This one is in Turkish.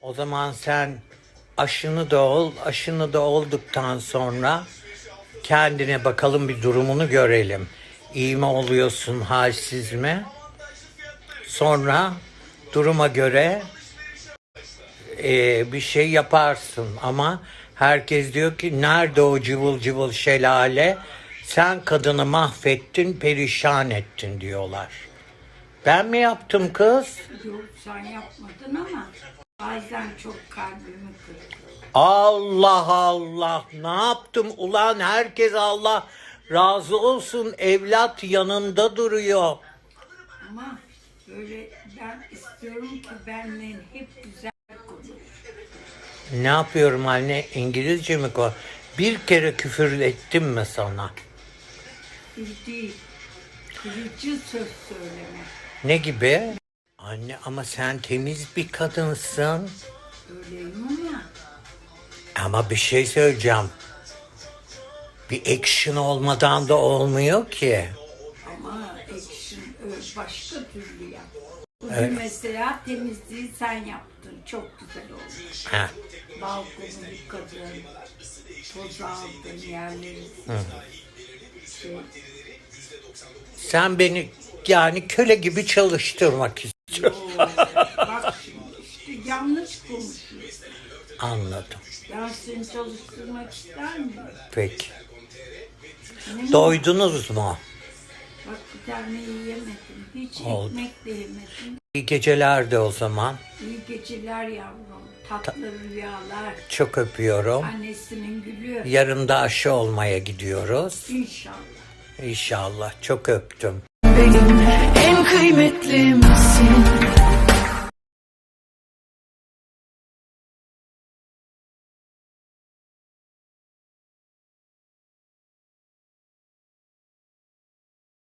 O zaman sen aşını da ol. Aşını da olduktan sonra kendine bakalım bir durumunu görelim. İyi mi oluyorsun, halsiz mi? Sonra duruma göre e, bir şey yaparsın ama herkes diyor ki nerede o cıvıl cıvıl şelale? Sen kadını mahvettin, perişan ettin diyorlar. Ben mi yaptım kız? Yok sen yapmadın ama bazen çok kalbimi kırdı. Allah Allah ne yaptım ulan herkes Allah razı olsun evlat yanında duruyor. Ama böyle ben istiyorum ki benimle hep güzel konuş. Ne yapıyorum anne İngilizce mi ko? Bir kere küfür ettim mi sana? Bir değil, kırıcı söz söyleme. Ne gibi? Anne ama sen temiz bir kadınsın. Öyleyim ama Ama bir şey söyleyeceğim. Bir action olmadan da olmuyor ki. ama action başka türlü yap. Bugün mesela temizliği sen yaptın. Çok güzel oldu. Heh. Balkonu yıkadın. Toz aldın yerleri. Şey, Sen beni yani köle gibi çalıştırmak istiyorsun. Oo, bak şimdi işte yanlış konuşuyorsun. Anladım. Ben seni çalıştırmak ister miyim? Peki. Ne? Doydunuz mu? Bak bir tane yiyemedim. Hiç Oldu. ekmek de yemedim. İyi geceler de o zaman. İyi geceler yavrum. Tatlı rüyalar. Çok öpüyorum. Annesinin gülü. Yarın da aşı olmaya gidiyoruz. İnşallah. İnşallah. Çok öptüm. Benim en kıymetlimsin